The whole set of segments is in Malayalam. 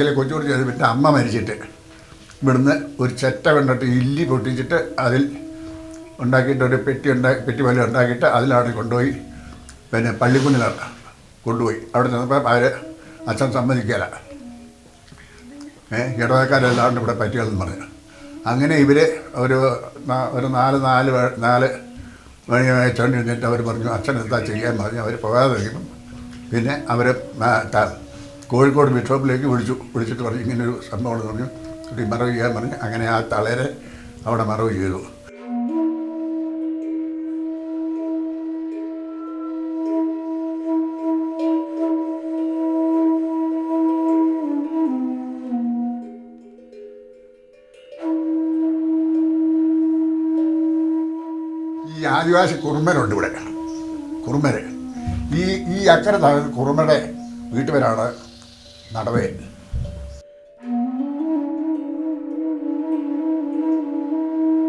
പതിക്കലെ കൊച്ചുകൂടി ചെയ്ത് പിന്നെ അമ്മ മരിച്ചിട്ട്. ഇവിടുന്ന് ഒരു ചെറ്റ കണ്ടിട്ട് ഇല്ലി പൊട്ടിച്ചിട്ട് അതിൽ ഉണ്ടാക്കിയിട്ട് ഒരു പെട്ടി ഉണ്ടാക്കി പെട്ടി പോലെ ഉണ്ടാക്കിയിട്ട് അതിലാണ് കൊണ്ടുപോയി പിന്നെ പള്ളിക്കുന്നിൽ കൊണ്ടുപോയി. അവിടെ ചെന്നപ്പോൾ അവർ അച്ഛൻ സമ്മതിക്കില്ല ഏഹ് ഇടവക്കാരെല്ലാണ്ട് ഇവിടെ പറ്റിയതെന്ന് പറഞ്ഞു. അങ്ങനെ ഇവർ ഒരു ഒരു നാല് നാല് നാല് മണി ഇരുന്നിട്ട് അവർ പറഞ്ഞു അച്ഛൻ എന്താ ചെയ്യാൻ? പറഞ്ഞു. അവർ പോകാതെ പിന്നെ അവർ കോഴിക്കോട് ബിഷോപ്പിലേക്ക് വിളിച്ചു. വിളിച്ചിട്ട് പറഞ്ഞു ഇങ്ങനൊരു സംഭവം പറഞ്ഞു. കുട്ടി മറവ് ചെയ്യാൻ പറഞ്ഞു. അങ്ങനെ ആ തളരെ അവിടെ മറവ് ചെയ്തു. ഈ ആദിവാസി കുറുമ്പനുണ്ട് ഇവിടെ കുറുമര്. ഈ ഈ അക്കരെ താഴെ കുറുമ്പയുടെ വീട്ടുപേരാണ് നടവേ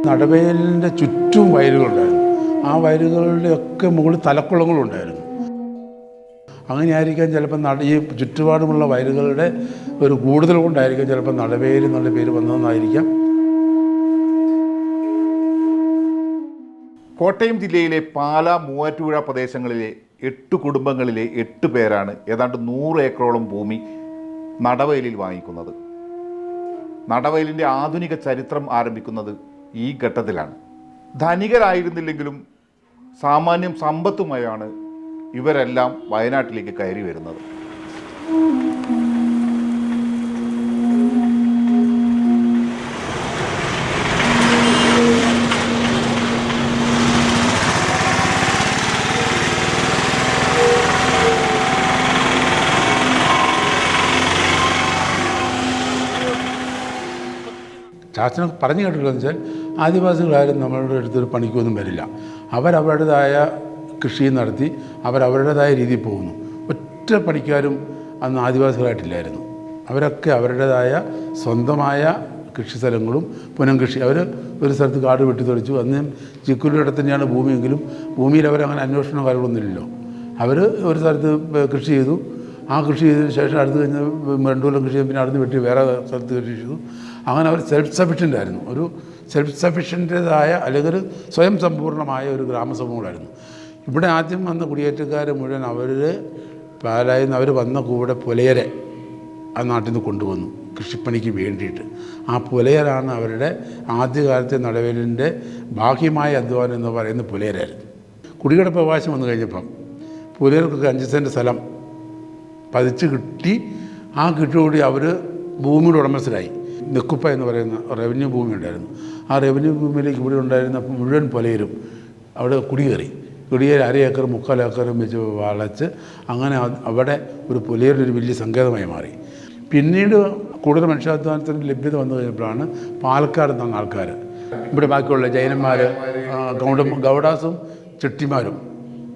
നടവേലിന്റെ ചുറ്റും വയലുകളുണ്ടായിരുന്നു ആ വയലുകളുടെ ഒക്കെ മുകളിൽ തലക്കുളങ്ങളുണ്ടായിരുന്നു അങ്ങനെയായിരിക്കാം ചിലപ്പോൾ നട ഈ ചുറ്റുപാടുമുള്ള വയലുകളുടെ ഒരു കൂടുതൽ കൊണ്ടായിരിക്കും ചിലപ്പോൾ നടവേൽ എന്നുള്ള പേര് വന്നതെന്നായിരിക്കാം. കോട്ടയം ജില്ലയിലെ പാല മൂവാറ്റുപുഴ പ്രദേശങ്ങളിലെ എട്ട് കുടുംബങ്ങളിലെ എട്ട് പേരാണ്. ഏതാണ്ട് നൂറ് ഏക്കറോളം ഭൂമി നടവയലിൽ വാങ്ങിക്കുന്നത്. നടവയലിന്റെ ആധുനിക ചരിത്രം ആരംഭിക്കുന്നത് ഈ ഘട്ടത്തിലാണ്. ധനികരായിരുന്നില്ലെങ്കിലും സാമാന്യം സമ്പത്തുമായാണ് ഇവരെല്ലാം വയനാട്ടിലേക്ക് കയറി വരുന്നത്. ശാസ്ത്രം പറഞ്ഞു കേട്ടിട്ടുള്ളതെന്ന് വെച്ചാൽ ആദിവാസികളായാലും നമ്മളുടെ അടുത്തൊരു പണിക്കൊന്നും വരില്ല. അവരവരുടേതായ കൃഷി നടത്തി അവരവരുടേതായ രീതിയിൽ പോകുന്നു. ഒറ്റ പണിക്കാരും അന്ന് ആദിവാസികളായിട്ടില്ലായിരുന്നു. അവരൊക്കെ അവരുടേതായ സ്വന്തമായ കൃഷി സ്ഥലങ്ങളും പുനം കൃഷി അവർ ഒരു സ്ഥലത്ത് കാട് വെട്ടിത്തെളിച്ചു അന്ന് ചിക്കുരുടെ അടുത്ത് തന്നെയാണ് ഭൂമിയെങ്കിലും. ഭൂമിയിൽ അവരങ്ങനെ അന്വേഷണം കാര്യങ്ങളൊന്നുമില്ലല്ലോ അവർ ഒരു സ്ഥലത്ത് കൃഷി ചെയ്തു. ആ കൃഷി ചെയ്തതിന് ശേഷം അടുത്ത് കഴിഞ്ഞ് രണ്ടു കൊല്ലം കൃഷി ചെയ്ത് പിന്നെ അടുത്ത് വെട്ടി വേറെ സ്ഥലത്ത് കൃഷി ചെയ്തു. അങ്ങനെ അവർ സെൽഫ് സഫിഷ്യന്റ് ആയിരുന്നു ഒരു സെൽഫ് സഫിഷ്യന്റേതായ അല്ലെങ്കിൽ ഒരു സ്വയം സമ്പൂർണമായ ഒരു ഗ്രാമസമൂഹമായിരുന്നു. ഇവിടെ ആദ്യം വന്ന കുടിയേറ്റക്കാർ മുഴുവൻ അവർ പാലായിൽ നിന്ന് അവർ വന്ന കൂടെ പുലയരെ ആ നാട്ടിൽ നിന്ന് കൊണ്ടുവന്നു കൃഷിപ്പണിക്ക് വേണ്ടിയിട്ട്. ആ പുലയരാണ് അവരുടെ ആദ്യകാലത്തെ നടവേലിന്റെ ബാഹ്യമായ അധ്വാനം എന്ന് പറയുന്ന പുലയരായിരുന്നു. കുടികിടപ്പ് അവകാശം വന്നു കഴിഞ്ഞപ്പം പുലയർക്കൊക്കെ അഞ്ച് സെന്റ് സ്ഥലം പതിച്ച് കിട്ടി. ആ കിട്ടുകൂടി അവർ ഭൂമിയുടെ ഉടമസ്ഥരായി. നെക്കുപ്പ എന്ന് പറയുന്ന റവന്യൂ ഭൂമി ഉണ്ടായിരുന്നു. ആ റവന്യൂ ഭൂമിയിലേക്ക് ഇവിടെ ഉണ്ടായിരുന്ന മുഴുവൻ പുലയരും അവിടെ കുടിയേറി. കുടിയേറി അര ഏക്കർ മുക്കാൽ ഏക്കറും വെച്ച് വളച്ച് അങ്ങനെ അവിടെ ഒരു പുലയരുടെ ഒരു വലിയ സങ്കേതമായി മാറി. പിന്നീട് കൂടുതൽ മനുഷ്യാധ്വാനത്തിന് ലഭ്യത വന്നു കഴിഞ്ഞപ്പോഴാണ് പാലക്കാട് നിന്ന ആൾക്കാർ ഇവിടെ ബാക്കിയുള്ള ജൈനന്മാർ ഗൗഡ ഗൗഡാസും ചെട്ടിമാരും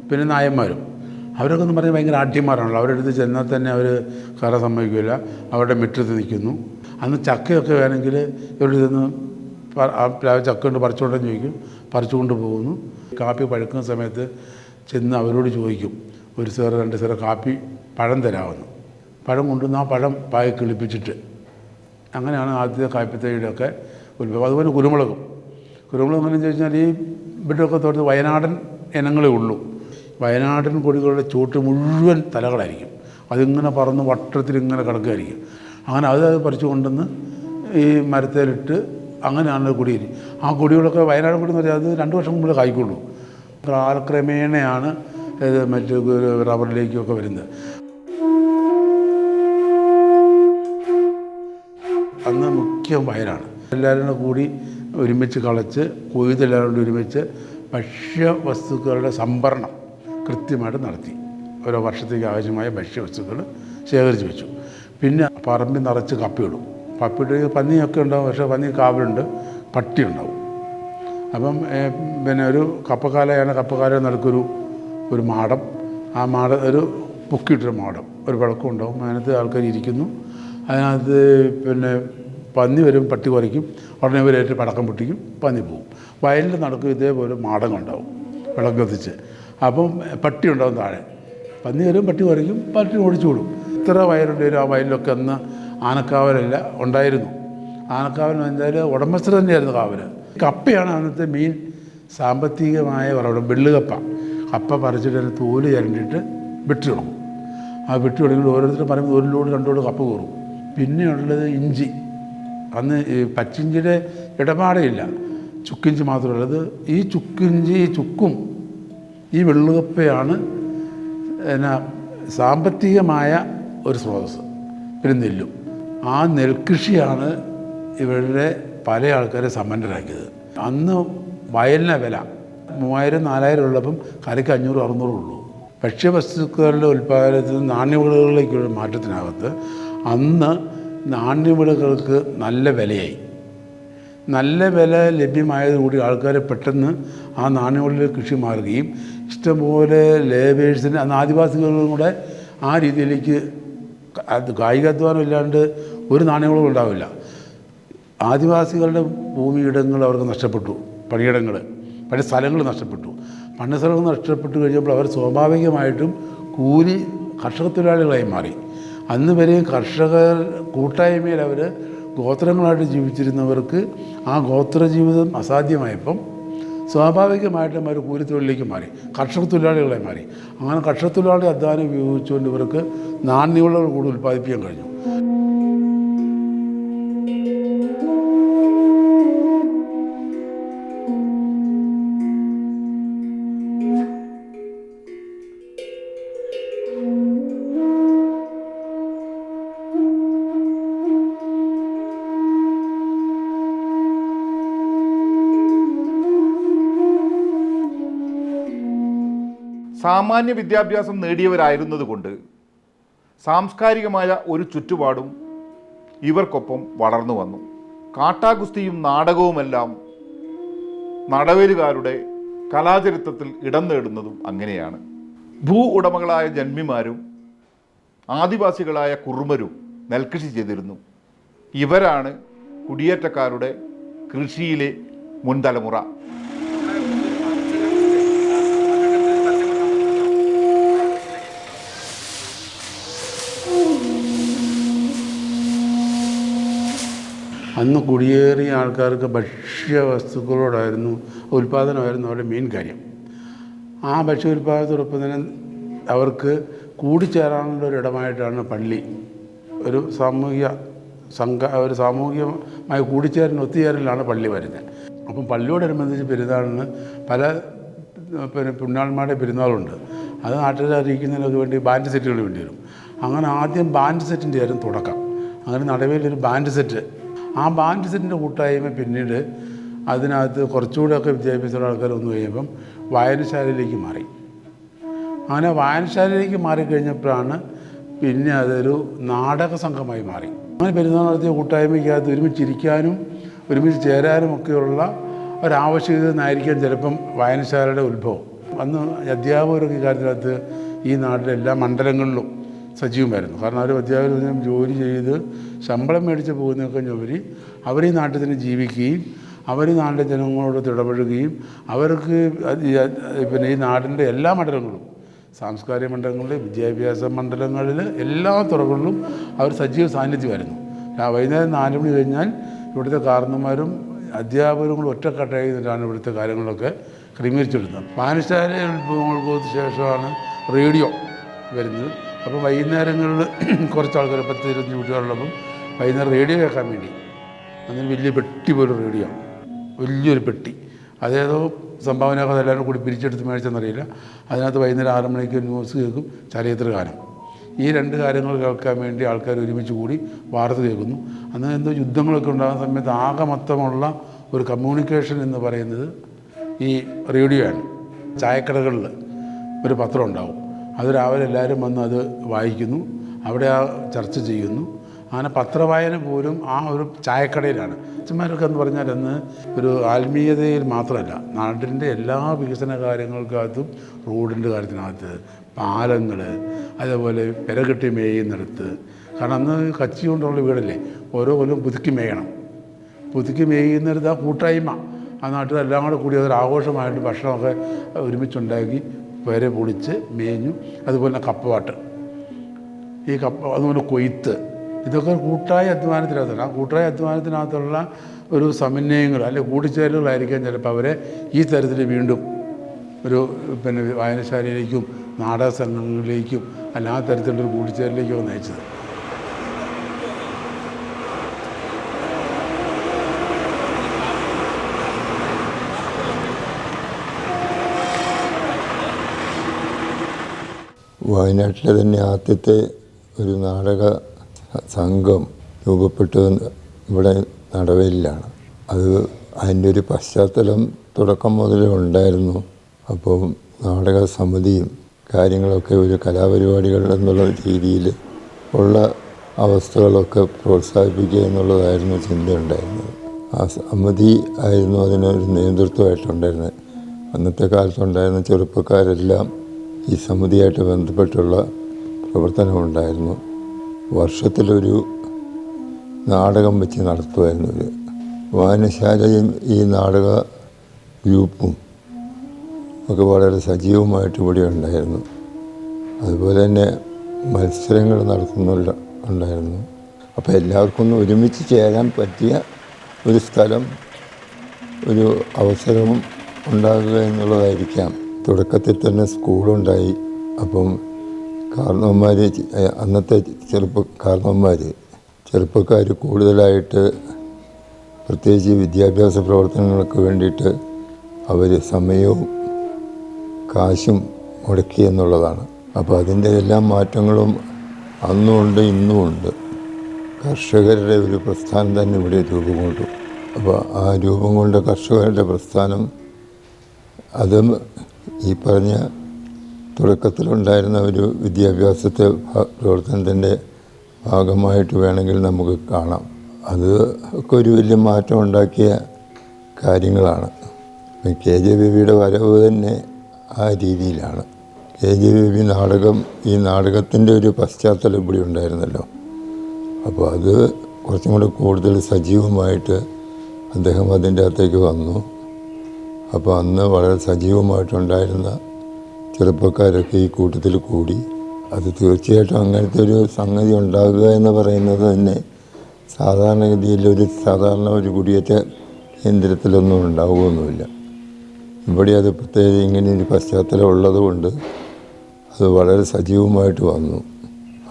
പിന്നെ നായന്മാരും. അവരൊക്കെ എന്ന് പറഞ്ഞാൽ ഭയങ്കര ആഢ്യന്മാരാണല്ലോ. അവരുടെ അടുത്ത് ചെന്നാൽ തന്നെ അവർ കറ സമ്മതിക്കില്ല. അവരുടെ മിറ്റത്ത് നിൽക്കുന്നു. അന്ന് ചക്കയൊക്കെ വേണമെങ്കിൽ ഇവരുടെ നിന്ന് ആ ചക്ക കൊണ്ട് പറിച്ചുകൊണ്ടെന്ന് ചോദിക്കും. പറിച്ചുകൊണ്ട് പോകുന്നു. കാപ്പി പഴുക്കുന്ന സമയത്ത് ചെന്ന് അവരോട് ചോദിക്കും. ഒരു സേറ് രണ്ട് സേറ് കാപ്പി പഴം തരാമെന്ന്. പഴം കൊണ്ടുവന്ന് ആ പഴം പായ കിളിപ്പിച്ചിട്ട്. അങ്ങനെയാണ് ആദ്യത്തെ കാപ്പിത്തൈയുടെയൊക്കെ ഉത്ഭവം. അതുപോലെ കുരുമുളകും. കുരുമുളക് എങ്ങനെയെന്ന് ചോദിച്ചാൽ ഈ ഇവിടെയൊക്കെ തോട്ടത്ത് വയനാടൻ ഇനങ്ങളേ ഉള്ളൂ. വയനാടൻ കൊടികളുടെ ചൂട്ട് മുഴുവൻ തലകളായിരിക്കും. അതിങ്ങനെ പറന്ന് വട്ടത്തിൽ ഇങ്ങനെ കിടക്കുകയായിരിക്കും. അങ്ങനെ അത് അത് പറിച്ചു കൊണ്ടുവന്ന് ഈ മരത്തേലിട്ട് അങ്ങനെയാണ് കൊടിയേരി ആ കൊടികളൊക്കെ വയനാട് കൊടി എന്ന് പറഞ്ഞാൽ അത് രണ്ട് വർഷം മുമ്പ് കായ്ക്കുള്ളൂ. കാലക്രമേണയാണ് ഇത് മറ്റ് റബ്ബറിലേക്കൊക്കെ വരുന്നത്. അന്ന് മുഖ്യം വയലാണ് എല്ലാവരും കൂടി ഒരുമിച്ച് കളച്ച് കൊയ്ത് എല്ലാവരും കൂടി ഒരുമിച്ച് ഭക്ഷ്യവസ്തുക്കളുടെ സംഭരണം കൃത്യമായിട്ട് നടത്തി. ഓരോ വർഷത്തേക്ക് ആവശ്യമായ ഭക്ഷ്യവസ്തുക്കൾ ശേഖരിച്ച് വെച്ചു. പിന്നെ പറമ്പിൽ നിറച്ച് കപ്പിയിടും. കപ്പിയിട്ട് പന്നിയൊക്കെ ഉണ്ടാവും. പക്ഷേ പന്നി കാവലുണ്ട് പട്ടി ഉണ്ടാവും അപ്പം പിന്നെ ഒരു കപ്പക്കാലയാണ് കപ്പക്കാല നടക്കൊരു ഒരു മാടം. ആ മാട ഒരു പൊക്കിയിട്ടൊരു മാടം. ഒരു വിളക്കം ഉണ്ടാവും. അതിനകത്ത് ആൾക്കാർ ഇരിക്കുന്നു. അതിനകത്ത് പിന്നെ പന്നി വരും പട്ടി കുറയ്ക്കും ഉടനെ ഇവരേറ്റ് പടക്കം പൊട്ടിക്കും പന്നി പോവും. വയലിൽ നടക്കും ഇതേപോലെ മാടം ഉണ്ടാവും വിളക്ക് കത്തിച്ച്. അപ്പം പട്ടി ഉണ്ടാവും താഴെ. പന്നി വരും പട്ടി കുറയ്ക്കും പട്ടി ഓടിച്ചു വിടും. ഇത്ര വയലുണ്ട് ആ വയലിലൊക്കെ അന്ന് ആനക്കാവലല്ല ഉണ്ടായിരുന്നു. ആനക്കാവൽ എന്ന് വെച്ചാൽ ഉടമസ്ഥർ തന്നെയായിരുന്നു കാവൽ കപ്പയാണ് അന്നത്തെ മെയിൻ സാമ്പത്തികമായ ഉറവിടം വെള്ളുകപ്പ കപ്പ. പറിച്ചിട്ട് അതിന് തോൽ ചരണ്ടിട്ട് വിട്ട് തുടങ്ങും ആ വിട്ട് തുടങ്ങി ഓരോരുത്തരും പറയുമ്പോൾ ഒരു ലോഡ് രണ്ട് ലോഡ് കപ്പ കയറും. പിന്നെയുള്ളത് ഇഞ്ചി. അന്ന് ഈ പച്ചിഞ്ചിയുടെ ഇടപാടില്ല. ചുക്കിഞ്ചി മാത്രമുള്ളത് ഈ ചുക്കിഞ്ചി ചുക്കും ഈ വെള്ളുകപ്പയാണ് എന്നാ സാമ്പത്തികമായ ഒരു സ്രോതസ്സ്. പിന്നെ നെല്ലും. ആ നെൽകൃഷിയാണ് ഇവരുടെ പല ആൾക്കാരെ സമ്പന്നരാക്കിയത്. അന്ന് വയലിനെ വില മൂവായിരം നാലായിരം ഉള്ളപ്പം കരയ്ക്ക് അഞ്ഞൂറ് അറുന്നൂറ് ഉള്ളൂ. ഭക്ഷ്യവസ്തുക്കളുടെ ഉൽപ്പാദനത്തിൽ നാണ്യവിളകളിലേക്കുള്ള മാറ്റത്തിനകത്ത് അന്ന് നാണ്യവിളകൾക്ക് നല്ല വിലയായി. നല്ല വില ലഭ്യമായതോടുകൂടി ആൾക്കാരെ പെട്ടെന്ന് ആ നാണ്യവിളയിൽ കൃഷി മാറുകയും ഇഷ്ടംപോലെ ലേബേഴ്സിന് അന്ന് ആദിവാസികളും കൂടെ ആ രീതിയിലേക്ക് അത് കായികാധ്വാനം ഇല്ലാണ്ട് ഒരു നാണയങ്ങളും ഉണ്ടാവില്ല. ആദിവാസികളുടെ ഭൂമിയിടങ്ങൾ അവർക്ക് നഷ്ടപ്പെട്ടു പണിയിടങ്ങൾ പണി സ്ഥലങ്ങൾ നഷ്ടപ്പെട്ടു. പണി സ്ഥലങ്ങൾ നഷ്ടപ്പെട്ടു കഴിഞ്ഞപ്പോൾ അവർ സ്വാഭാവികമായിട്ടും കൂലി കർഷക തൊഴിലാളികളായി മാറി. അന്ന് വരെ കർഷകർ കൂട്ടായ്മയിൽ അവർ ഗോത്രങ്ങളായിട്ട് ജീവിച്ചിരുന്നവർക്ക് ആ ഗോത്ര ജീവിതം അസാധ്യമായപ്പം സ്വാഭാവികമായിട്ടും അവർ കൂലിത്തൊഴിലേക്ക് മാറി കർഷക തൊഴിലാളികളെ മാറി. അങ്ങനെ കർഷക തൊഴിലാളി അധ്വാനം ഉപയോഗിച്ചുകൊണ്ട് ഇവർക്ക് നാണ്യവിളകൾ കൂടുതൽ ഉൽപ്പാദിപ്പിക്കാൻ കഴിഞ്ഞു. സാമാന്യ വിദ്യാഭ്യാസം നേടിയവരായിരുന്നതുകൊണ്ട് സാംസ്കാരികമായ ഒരു ചുറ്റുപാടും ഇവർക്കൊപ്പം വളർന്നു വന്നു. കാട്ടാഗുസ്തിയും നാടകവുമെല്ലാം നടവേലുകാരുടെ കലാചരിത്രത്തിൽ ഇടം നേടുന്നതും അങ്ങനെയാണ്. ഭൂ ഉടമകളായ ജന്മിമാരും ആദിവാസികളായ കുറുമരും നെൽകൃഷി ചെയ്തിരുന്നു. ഇവരാണ് കുടിയേറ്റക്കാരുടെ കൃഷിയിലെ മുൻതലമുറ. അന്ന് കുടിയേറിയ ആൾക്കാർക്ക് ഭക്ഷ്യവസ്തുക്കളോടായിരുന്നു ഉൽപ്പാദനമായിരുന്നു അവരുടെ മെയിൻ കാര്യം. ആ ഭക്ഷ്യ ഉൽപ്പാദനത്തോടൊപ്പം തന്നെ അവർക്ക് കൂടിച്ചേരാനുള്ള ഒരു ഇടമായിട്ടാണ് പള്ളി. ഒരു സാമൂഹിക സംഘ ഒരു സാമൂഹികമായ കൂടിച്ചേരൽ ഒത്തുചേരലാണ് പള്ളി വരുന്നത്. അപ്പം പള്ളിയോടനുബന്ധിച്ച് പെരുന്നാളിന് പല പിന്നെ പുണ്യാളന്മാരുടെ പെരുന്നാളുണ്ട്. അത് നാട്ടുകാരിക്കുന്നതിനൊക്കെ വേണ്ടി ബാൻഡ് സെറ്റുകൾ വേണ്ടി വരും. അങ്ങനെ ആദ്യം ബാൻഡ് സെറ്റിന്റെ ആയിരുന്നു തുടക്കം. അങ്ങനെ നടവേലൊരു ബാൻഡ് സെറ്റ് ആ ബാൻഡ് സെറ്റിന്റെ കൂട്ടായ്മ പിന്നീട് അതിനകത്ത് കുറച്ചുകൂടെയൊക്കെ വിദ്യാഭ്യാസമുള്ള ആൾക്കാർ വന്നു കഴിയുമ്പം വായനശാലയിലേക്ക് മാറി. അങ്ങനെ വായനശാലയിലേക്ക് മാറിക്കഴിഞ്ഞപ്പോഴാണ് പിന്നെ അതൊരു നാടക സംഘമായി മാറി. അങ്ങനെ പെരുന്നാൾ നടത്തിയ കൂട്ടായ്മയ്ക്കകത്ത് ഒരുമിച്ചിരിക്കാനും ഒരുമിച്ച് ചേരാനും ഒക്കെയുള്ള ഒരാവശ്യകതയായിരിക്കാം ചിലപ്പം വായനശാലയുടെ ഉത്ഭവം. അന്ന് അധ്യാപകരൊക്കെ ഇക്കാര്യത്തിനകത്ത് ഈ നാട്ടിലെ എല്ലാ മണ്ഡലങ്ങളിലും സജീവമായിരുന്നു. കാരണം അവർ അധ്യാപകർ ജോലി ചെയ്ത് ശമ്പളം മേടിച്ച് പോകുന്നതൊക്കെ ഉപരി അവർ ഈ നാട്ടിൽ തന്നെ ജീവിക്കുകയും അവർ നാട്ടിലെ ജനങ്ങളോട് ഇടപഴകുകയും അവർക്ക് പിന്നെ ഈ നാടിന്റെ എല്ലാ മണ്ഡലങ്ങളും സാംസ്കാരിക മണ്ഡലങ്ങളിൽ വിദ്യാഭ്യാസ മണ്ഡലങ്ങളിൽ എല്ലാ തുറകളിലും അവർ സജീവ സാന്നിധ്യമായിരുന്നു വൈകുന്നേരം നാല് മണി കഴിഞ്ഞാൽ ഇവിടുത്തെ കാരണന്മാരും അധ്യാപകരും കൂടെ ഒറ്റക്കെട്ടായി നിന്നിട്ടാണ് ഇവിടുത്തെ കാര്യങ്ങളൊക്കെ ക്രമീകരിച്ചെടുത്തത് പാനശാല ഉത്ഭവങ്ങൾക്ക് ശേഷമാണ് റേഡിയോ വരുന്നത്. അപ്പോൾ വൈകുന്നേരങ്ങളിൽ കുറച്ച് ആൾക്കാർ പത്ത് ഇരുപത്തഞ്ച് കുട്ടികളുള്ളപ്പം വൈകുന്നേരം റേഡിയോ കേൾക്കാൻ വേണ്ടി. അതിന് വലിയ പെട്ടി പോലെ റേഡിയോ. വലിയൊരു പെട്ടി. അതേതോ സംഭാവനയൊക്കെ എല്ലാവരും കൂടി പിരിച്ചെടുത്ത് മേടിച്ചെന്നറിയില്ല. അതിനകത്ത് വൈകുന്നേരം ആറ് മണിക്ക് ന്യൂസ് കേൾക്കും ചരിത്ര ഗാനം. ഈ രണ്ട് കാര്യങ്ങൾ കേൾക്കാൻ വേണ്ടി ആൾക്കാർ ഒരുമിച്ച് കൂടി വാർത്ത കേൾക്കുന്നു. അന്ന് എന്തോ യുദ്ധങ്ങളൊക്കെ ഉണ്ടാകുന്ന സമയത്ത് ആകെ മൊത്തമുള്ള ഒരു കമ്മ്യൂണിക്കേഷൻ എന്ന് പറയുന്നത് ഈ റേഡിയോ ആണ്. ചായക്കടകളിൽ ഒരു പത്രം ഉണ്ടാവും. അത് രാവിലെ എല്ലാവരും വന്ന് അത് വായിക്കുന്നു. അവിടെ ആ ചർച്ച ചെയ്യുന്നു. അങ്ങനെ പത്രവായന പോലും ആ ഒരു ചായക്കടയിലാണ്. അച്ഛന്മാരൊക്കെ എന്ന് പറഞ്ഞാൽ അന്ന് ഒരു ആത്മീയതയിൽ മാത്രമല്ല നാടിന്റെ എല്ലാ വികസന കാര്യങ്ങൾക്കകത്തും റോഡിന്റെ കാര്യത്തിനകത്ത് പാലങ്ങൾ അതേപോലെ പെരകെട്ടി മേയുന്നിടത്ത്. കാരണം അന്ന് കച്ചി കൊണ്ടുള്ള വീടല്ലേ ഓരോ കൊല്ലം പുതുക്കി മേയണം. പുതുക്കി മേയുന്നിടത്ത് ആ കൂട്ടായ്മ. ആ നാട്ടിൽ എല്ലാം കൂടെ കൂടി അതൊരു ആഘോഷമായിട്ട് ഭക്ഷണമൊക്കെ ഒരുമിച്ചുണ്ടാക്കി പേരെ പൊളിച്ച് മേഞ്ഞു. അതുപോലെ കപ്പവാട്ട് ഈ കപ്പ അതുപോലെ കൊയ്ത്ത്. ഇതൊക്കെ കൂട്ടായ അധ്വാനത്തിനകത്താണ് ആ കൂട്ടായ അധ്വാനത്തിനകത്തുള്ള ഒരു സമന്വയങ്ങൾ അല്ലെങ്കിൽ കൂട്ടിച്ചേരലുകളായിരിക്കാം ചിലപ്പോൾ അവരെ ഈ തരത്തിൽ വീണ്ടും ഒരു പിന്നെ വായനശാലയിലേക്കും നാടക സംഘങ്ങളിലേക്കും അല്ല ആ തരത്തിലുള്ളൊരു കൂട്ടിച്ചേരലിലേക്കും നയിച്ചത്. വയനാട്ടിലെ തന്നെ ആദ്യത്തെ ഒരു നാടക സംഘം രൂപപ്പെട്ടത് ഇവിടെ നടവയിലാണ് അത് അതിന്റെ ഒരു പശ്ചാത്തലം തുടക്കം മുതലേ ഉണ്ടായിരുന്നു. അപ്പോൾ നാടക സമിതിയും കാര്യങ്ങളൊക്കെ ഒരു കലാപരിപാടികൾ എന്നുള്ള രീതിയിൽ ഉള്ള അവസ്ഥകളൊക്കെ പ്രോത്സാഹിപ്പിക്കുക എന്നുള്ളതായിരുന്നു ചിന്തയുണ്ടായിരുന്നത് ആ സമിതി ആയിരുന്നു അതിനൊരു നേതൃത്വമായിട്ടുണ്ടായിരുന്നത് അന്നത്തെ കാലത്തുണ്ടായിരുന്ന ചെറുപ്പക്കാരെല്ലാം ഈ സമിതിയായിട്ട് ബന്ധപ്പെട്ടുള്ള പ്രവർത്തനമുണ്ടായിരുന്നു. വർഷത്തിലൊരു നാടകം വെച്ച് നടത്തുമായിരുന്നു ഇത്. വായനശാലയും ഈ നാടക ഗ്രൂപ്പും ഒക്കെ വളരെ സജീവമായിട്ട് ഇവിടെ ഉണ്ടായിരുന്നു. അതുപോലെ തന്നെ മത്സരങ്ങൾ നടത്തുന്നുള്ള ഉണ്ടായിരുന്നു. അപ്പോൾ എല്ലാവർക്കും ഒന്ന് ഒരുമിച്ച് ചേരാൻ പറ്റിയ ഒരു സ്ഥലം ഒരു അവസരവും ഉണ്ടാകുക എന്നുള്ളതായിരിക്കാം. തുടക്കത്തിൽ തന്നെ സ്കൂളുണ്ടായി. അപ്പം കാരണവന്മാർ അന്നത്തെ ചെറുപ്പ കാരണവന്മാർ ചെറുപ്പക്കാർ കൂടുതലായിട്ട് പ്രത്യേകിച്ച് വിദ്യാഭ്യാസ പ്രവർത്തനങ്ങൾക്ക് വേണ്ടിയിട്ട് അവർ സമയവും കാശും മുടക്കി എന്നുള്ളതാണ്. അപ്പോൾ അതിന്റെ എല്ലാ മാറ്റങ്ങളും അന്നുമുണ്ട് ഇന്നുമുണ്ട്. കർഷകരുടെ ഒരു പ്രസ്ഥാനം തന്നെ ഇവിടെ രൂപം കൊണ്ടു അപ്പോൾ ആ രൂപം കൊണ്ട കർഷകരുടെ പ്രസ്ഥാനം അതും ഈ പറഞ്ഞ തുടക്കത്തിലുണ്ടായിരുന്ന ഒരു വിദ്യാഭ്യാസത്തെ പ്രവർത്തനത്തിന്റെ ഭാഗമായിട്ട് വേണമെങ്കിൽ നമുക്ക് കാണാം. അത് ഒക്കെ ഒരു വലിയ മാറ്റം ഉണ്ടാക്കിയ കാര്യങ്ങളാണ്. കെ ജെ ബേബിയുടെ വരവ് തന്നെ ആ രീതിയിലാണ്. കെ ജെ ബേബി നാടകം ഈ നാടകത്തിന്റെ ഒരു പശ്ചാത്തലം ഇവിടെ ഉണ്ടായിരുന്നല്ലോ. അപ്പോൾ അത് കുറച്ചും കൂടെ കൂടുതൽ സജീവമായിട്ട് അദ്ദേഹം അതിന്റെ അകത്തേക്ക് വന്നു. അപ്പോൾ അന്ന് വളരെ സജീവമായിട്ടുണ്ടായിരുന്ന ചെറുപ്പക്കാരൊക്കെ ഈ കൂട്ടത്തിൽ കൂടി. അത് തീർച്ചയായിട്ടും അങ്ങനത്തെ ഒരു സംഗതി ഉണ്ടാകുക എന്ന് പറയുന്നത് തന്നെ സാധാരണഗതിയിൽ ഒരു സാധാരണ ഒരു കുടിയേറ്റ കേന്ദ്രത്തിലൊന്നും ഉണ്ടാവുകയൊന്നുമില്ല. ഇവിടെ അത് പ്രത്യേകിച്ച് ഇങ്ങനെ ഒരു പശ്ചാത്തലം ഉള്ളത് കൊണ്ട് അത് വളരെ സജീവമായിട്ട് വന്നു.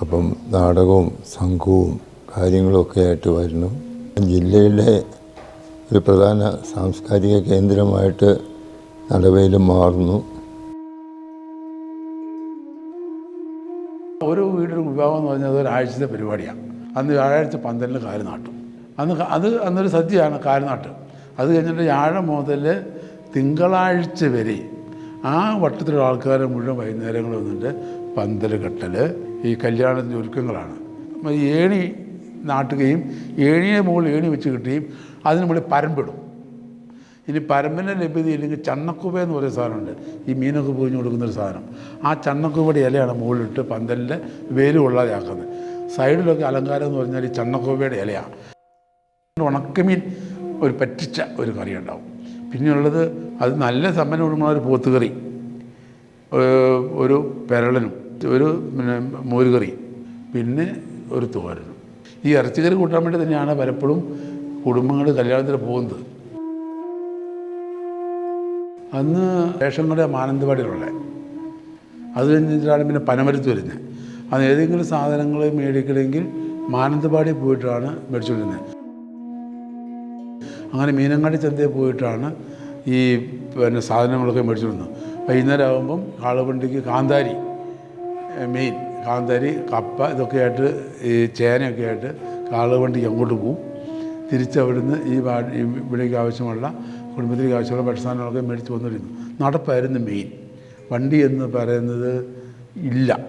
അപ്പം നാടകവും സംഘവും കാര്യങ്ങളൊക്കെ ആയിട്ട് വരുന്നു. ജില്ലയിലെ ഒരു പ്രധാന സാംസ്കാരിക കേന്ദ്രമായിട്ട് നടവയിൽ മാറുന്നു. വിവാഹം എന്ന് പറഞ്ഞാൽ ഒരാഴ്ചത്തെ പരിപാടിയാണ്. അന്ന് വ്യാഴാഴ്ച പന്തലിന് കാൽ നാട്ടും അന്ന് അത് അന്നൊരു സദ്യയാണ് കാലനാട്ട് അത് കഴിഞ്ഞിട്ട് വ്യാഴ മുതൽ തിങ്കളാഴ്ച വരെ ആ വട്ടത്തിലുള്ള ആൾക്കാരെ മുഴുവൻ വൈകുന്നേരങ്ങൾ വന്നിട്ട് പന്തൽ കെട്ടൽ ഈ കല്യാണത്തിന്റെ ഒരുക്കങ്ങളാണ്. ഏണി നാട്ടുകയും ഏണിയെ മുകളിൽ ഏണി വെച്ച് കിട്ടുകയും അതിന് മുകളിൽ പരമ്പിടും. ഇനി പരമ്പര ലഭ്യതയില്ലെങ്കിൽ ചണ്ണക്കുവ എന്ന് പറയുന്ന സാധനമുണ്ട്. ഈ മീനൊക്കെ പൊഴിഞ്ഞു കൊടുക്കുന്നൊരു സാധനം. ആ ചണ്ണക്കുവയുടെ ഇലയാണ് മുകളിലിട്ട് പന്തലിന്റെ വേര് കൊള്ളാതെയാക്കുന്നത്. സൈഡിലൊക്കെ അലങ്കാരം എന്ന് പറഞ്ഞാൽ ഈ ചണ്ണക്കുവയുടെ ഇലയാണ്. ഉണക്കമീൻ ഒരു പറ്റിച്ച ഒരു കറി ഉണ്ടാവും പിന്നെയുള്ളത് അത് നല്ല സമ്പന്ന കൊടുക്കുന്ന ഒരു പോത്തുകറി ഒരു പെരളനും ഒരു പിന്നെ മോരുകറി പിന്നെ ഒരു തോരനും. ഈ ഇറച്ചിക്കറി കൂട്ടാൻ വേണ്ടി തന്നെയാണ് പലപ്പോഴും കുടുംബങ്ങൾ കല്യാണത്തിന് പോകുന്നത്. അന്ന് റേഷൻ കട മാനന്തവാടിയിലുള്ള. അത് കഴിഞ്ഞിട്ടാണ് പിന്നെ പനമരത്ത് വരുന്നത് അത് ഏതെങ്കിലും സാധനങ്ങൾ മേടിക്കണമെങ്കിൽ മാനന്തവാടി പോയിട്ടാണ് മേടിച്ചുകൊണ്ടിരുന്നത് അങ്ങനെ മീനങ്ങാടി ചന്തയിൽ പോയിട്ടാണ് ഈ പിന്നെ സാധനങ്ങളൊക്കെ മേടിച്ചുകൊണ്ടിരുന്നത്. വൈകുന്നേരം ആകുമ്പം കാളുവണ്ടിക്ക് കാന്താരി മെയിൻ കാന്താരി കപ്പ ഇതൊക്കെ ആയിട്ട് ഈ ചേനയൊക്കെ ആയിട്ട് കാളുവണ്ടിക്ക് അങ്ങോട്ട് പോവും. തിരിച്ചവിടുന്ന് ഈ വാ- ഇവിടേക്ക് ആവശ്യമുള്ള കുടുംബത്തിലേക്ക് ആവശ്യമുള്ള ഭക്ഷണങ്ങളൊക്കെ മേടിച്ച് വന്നിരുന്നു. നടപ്പായിരുന്നു മെയിൻ വണ്ടി എന്ന് പറയുന്നത് ഇല്ല.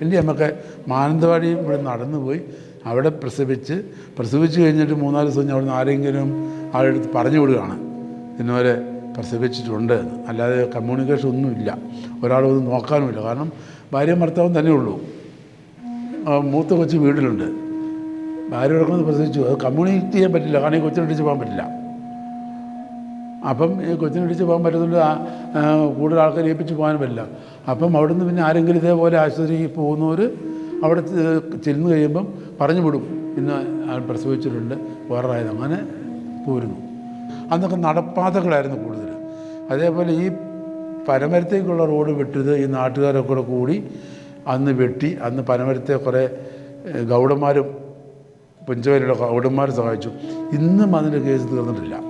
എന്റെ അമ്മയ്ക്ക് മാനന്തവാടി ഇവിടെ നടന്നു പോയി അവിടെ പ്രസവിച്ച് പ്രസവിച്ച് കഴിഞ്ഞിട്ട് മൂന്നാൽ ദിവസം കഴിഞ്ഞ് അവിടുന്ന് ആരെങ്കിലും ആളെടുത്ത് പറഞ്ഞു വിടുകയാണ്. ഇന്നവരെ പ്രസവിച്ചിട്ടുണ്ട് എന്ന്. അല്ലാതെ കമ്മ്യൂണിക്കേഷൻ ഒന്നുമില്ല ഒരാളൊന്നും നോക്കാനുമില്ല കാരണം ഭാര്യ ഭർത്താവും തന്നെ ഉള്ളൂ. മൂത്ത കൊച്ചു വീട്ടിലുണ്ട്. ഭാര്യ കിടക്കുന്നത് പ്രസവിച്ചു. അത് കമ്മ്യൂണിക്കേറ്റ് ചെയ്യാൻ പറ്റില്ല. കാരണം ഈ കൊച്ചിനടിച്ച് പോകാൻ പറ്റില്ല. അപ്പം ഈ കൊച്ചിനടിച്ച് പോകാൻ പറ്റുന്നുണ്ട് കൂടുതൽ ആൾക്കാരെ ഏൽപ്പിച്ച് പോകാനും പറ്റില്ല. അപ്പം അവിടെ നിന്ന് പിന്നെ ആരെങ്കിലും ഇതേപോലെ ആശുപത്രിയിൽ പോകുന്നവർ അവിടെ ചെന്ന് കഴിയുമ്പം പറഞ്ഞു വിടും. ഇന്ന് പ്രസവിച്ചിട്ടുണ്ട്. വേറൊരായത് അങ്ങനെ പോരുന്നു. അന്നൊക്കെ നടപ്പാതകളായിരുന്നു കൂടുതൽ അതേപോലെ ഈ പനമരത്തേക്കുള്ള റോഡ് വെട്ടത് ഈ നാട്ടുകാരൊക്കെ കൂടെ കൂടി അന്ന് വെട്ടി അന്ന് പനമരത്തെ കുറേ ഗൗഡന്മാരും പഞ്ചവലിയുടെ ഗൗഡന്മാർ സഹായിച്ചു. ഇന്നും അതിന്റെ കേസ് തീർന്നിട്ടില്ല.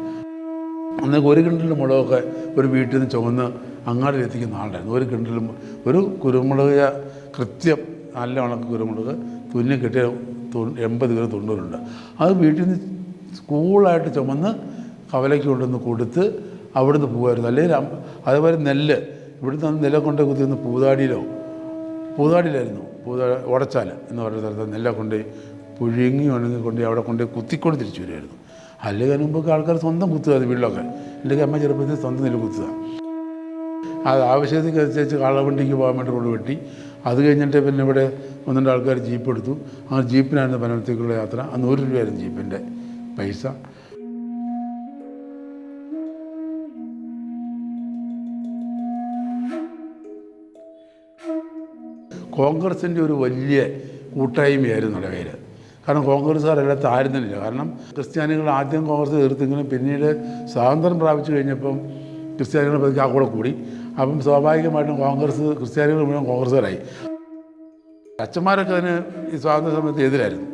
അന്ന് ഒരു കിണറ്റിൽ മുളകൊക്കെ ഒരു വീട്ടിൽ നിന്ന് ചുമന്ന് അങ്ങാടിയിൽ എത്തിക്കുന്ന ആളുണ്ടായിരുന്നു. ഒരു കിണ്ടലും ഒരു കുരുമുളക് കൃത്യം നല്ല ഉണക്ക് കുരുമുളക് തുന്നി കിട്ടിയ എൺപത് കിലോ തൊണ്ണൂറുണ്ട് അത് വീട്ടിൽ നിന്ന് സ്കൂളായിട്ട് ചുമന്ന് കവലയ്ക്ക് കൊണ്ടുവന്ന് കൊടുത്ത് അവിടുന്ന് പോകുമായിരുന്നു അല്ലെങ്കിൽ അതുപോലെ നെല്ല്. ഇവിടുന്ന് നെല്ല് കൊണ്ട് കുത്തിയിരുന്ന പൂതാടിയിലോ? പൂതാടിയിലായിരുന്നു. പൂതാ ഓടച്ചാൽ എന്ന് പറയുന്ന സ്ഥലത്ത് നെല്ലെ കൊണ്ടുപോയി പുഴുങ്ങി ഉണങ്ങി കൊണ്ട് അവിടെ കൊണ്ടുപോയി കുത്തിക്കൊണ്ട് തിരിച്ചു വരുമായിരുന്നു അല്ലെങ്കിൽ അതിന് ആൾക്കാർ സ്വന്തം കുത്തുക അത് വീട്ടിലൊക്കെ. അല്ലെങ്കിൽ അമ്മ ചെറുപ്പത്തിൽ സ്വന്തം നെല്ല് കുത്തുക. അത് ആവശ്യത്തിന് അനുസരിച്ച് കാളവണ്ടിക്ക് പോകാൻ വേണ്ടി റോഡ് വെട്ടി. അത് കഴിഞ്ഞിട്ട് പിന്നെ ഇവിടെ ഒന്ന് രണ്ട് ആൾക്കാർ ജീപ്പ് എടുത്തു. ആ ജീപ്പിനായിരുന്നു പനത്തേക്കുള്ള യാത്ര. അന്ന് ഒരു രൂപയായിരുന്നു ജീപ്പിന്റെ പൈസ. കോൺഗ്രസിന്റെ ഒരു വലിയ കൂട്ടായ്മയായിരുന്നു നിലവേൽ കാരണം കോൺഗ്രസ്സുകാരെല്ലാം താരുന്നില്ല കാരണം ക്രിസ്ത്യാനികൾ ആദ്യം കോൺഗ്രസ് എതിർത്തെങ്കിലും പിന്നീട് സ്വാതന്ത്ര്യം പ്രാപിച്ചു കഴിഞ്ഞപ്പം ക്രിസ്ത്യാനികൾ പതുക്കെ ആ കൂടെ കൂടി. അപ്പം സ്വാഭാവികമായിട്ടും കോൺഗ്രസ് ക്രിസ്ത്യാനികൾ മുഴുവൻ കോൺഗ്രസ്സുകാരായി. അച്ഛന്മാരൊക്കെ അതിന് ഈ സ്വാതന്ത്ര്യ സമയത്ത് എതിരായിരുന്നു.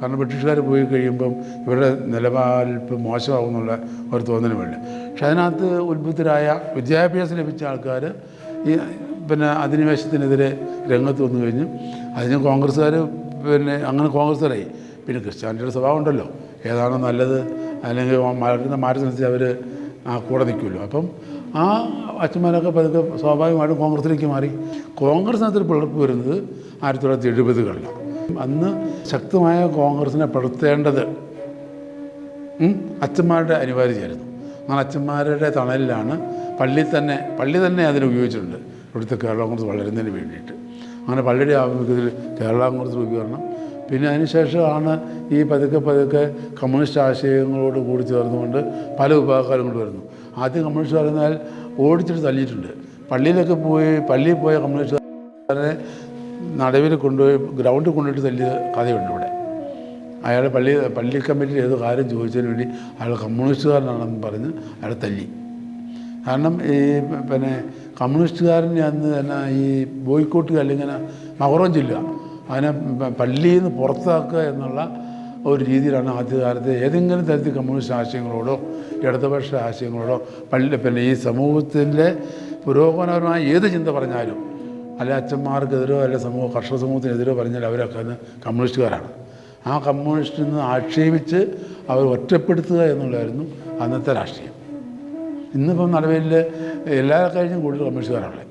കാരണം ബ്രിട്ടീഷുകാർ പോയി കഴിയുമ്പം ഇവരുടെ നിലപാടിപ്പ് മോശമാകുന്നുള്ള ഒരു തോന്നലും വേണ്ടി പക്ഷെ അതിനകത്ത് ഉത്ഭുതരായ വിദ്യാഭ്യാസം ലഭിച്ച ആൾക്കാർ ഈ പിന്നെ അധിനിവേശത്തിനെതിരെ രംഗത്ത് വന്നു കഴിഞ്ഞു. അതിന് കോൺഗ്രസ്സുകാർ പിന്നെ അങ്ങനെ കോൺഗ്രസ്സുകാരായി. പിന്നെ ക്രിസ്ത്യാനിറ്റിയുടെ സ്വഭാവം ഉണ്ടല്ലോ ഏതാണോ നല്ലത് അല്ലെങ്കിൽ മാറ്റുന്ന മാറ്റത്തിനനുസരിച്ച് അവർ ആ കൂടെ നിൽക്കുമല്ലോ. അപ്പം ആ അച്ഛന്മാരൊക്കെ പതുക്കെ സ്വാഭാവികമായിട്ടും കോൺഗ്രസിലേക്ക് മാറി. കോൺഗ്രസിനകത്തൊരു പിളർപ്പ് വരുന്നത് ആയിരത്തി തൊള്ളായിരത്തി എഴുപതുകളിലാണ്. അന്ന് ശക്തമായ കോൺഗ്രസിനെ പെടുത്തേണ്ടത് അച്ഛന്മാരുടെ അനിവാര്യമായിരുന്നു അങ്ങനെ അച്ഛന്മാരുടെ തണലിലാണ് പള്ളി തന്നെ പള്ളി തന്നെ അതിന് ഉപയോഗിച്ചിട്ടുണ്ട്. ഇവിടുത്തെ കേരള കോൺഗ്രസ് വളരുന്നതിന് വേണ്ടിയിട്ട്. അങ്ങനെ പള്ളിയുടെ ആഭിമുഖ്യത്തിൽ കേരള കോൺഗ്രസ് രൂപീകരണം പിന്നെ അതിനുശേഷമാണ് ഈ പതുക്കെ പതുക്കെ കമ്മ്യൂണിസ്റ്റ് ആശയങ്ങളോട് കൂടി ചേർന്നുകൊണ്ട് പല വിഭാഗക്കാരും കൊണ്ട് വരുന്നു. ആദ്യം കമ്മ്യൂണിസ്റ്റ് പറഞ്ഞാൽ ഓടിച്ചിട്ട് തല്ലിയിട്ടുണ്ട്. പള്ളിയിലൊക്കെ പോയി പള്ളിയിൽ പോയ കമ്മ്യൂണിസ്റ്റുകാരെ നടുവിൽ കൊണ്ടുപോയി ഗ്രൗണ്ടിൽ കൊണ്ടുപോയിട്ട് തല്ലിയ കഥയുണ്ട് ഇവിടെ. അയാൾ പള്ളി പള്ളി കമ്മിറ്റിയിൽ ഏത് കാര്യം ചോദിച്ചതിന് വേണ്ടി അയാൾ കമ്മ്യൂണിസ്റ്റുകാരനാണെന്ന് പറഞ്ഞ് അയാൾ തല്ലി. കാരണം ഈ പിന്നെ കമ്മ്യൂണിസ്റ്റുകാരനെ അന്ന് തന്നെ ഈ ബോയ്ക്കോട്ട് അല്ലെങ്കിൽ മകറോം ജില്ല അതിനെ പള്ളിയിൽ നിന്ന് പുറത്താക്കുക എന്നുള്ള ഒരു രീതിയിലാണ് ആദ്യകാലത്ത് ഏതെങ്കിലും തരത്തിൽ കമ്മ്യൂണിസ്റ്റ് ആശയങ്ങളോടോ ഇടതുപക്ഷ ആശയങ്ങളോടോ പള്ളി പിന്നെ ഈ സമൂഹത്തിന്റെ പുരോഗമനപരമായ ഏത് ചിന്ത പറഞ്ഞാലും അല്ലെ അച്ഛന്മാർക്കെതിരോ അല്ലെ സമൂഹ കർഷക സമൂഹത്തിനെതിരോ പറഞ്ഞാൽ അവരൊക്കെ അന്ന് കമ്മ്യൂണിസ്റ്റുകാരാണ്. ആ കമ്മ്യൂണിസ്റ്റിൽ നിന്ന് ആക്ഷേപിച്ച് അവർ ഒറ്റപ്പെടുത്തുക എന്നുള്ളതായിരുന്നു അന്നത്തെ രാഷ്ട്രീയം. ഇന്നിപ്പം നിലവിൽ എല്ലാ കഴിഞ്ഞും കൂടുതൽ കമ്മ്യൂണിസ്റ്റുകാരാണ്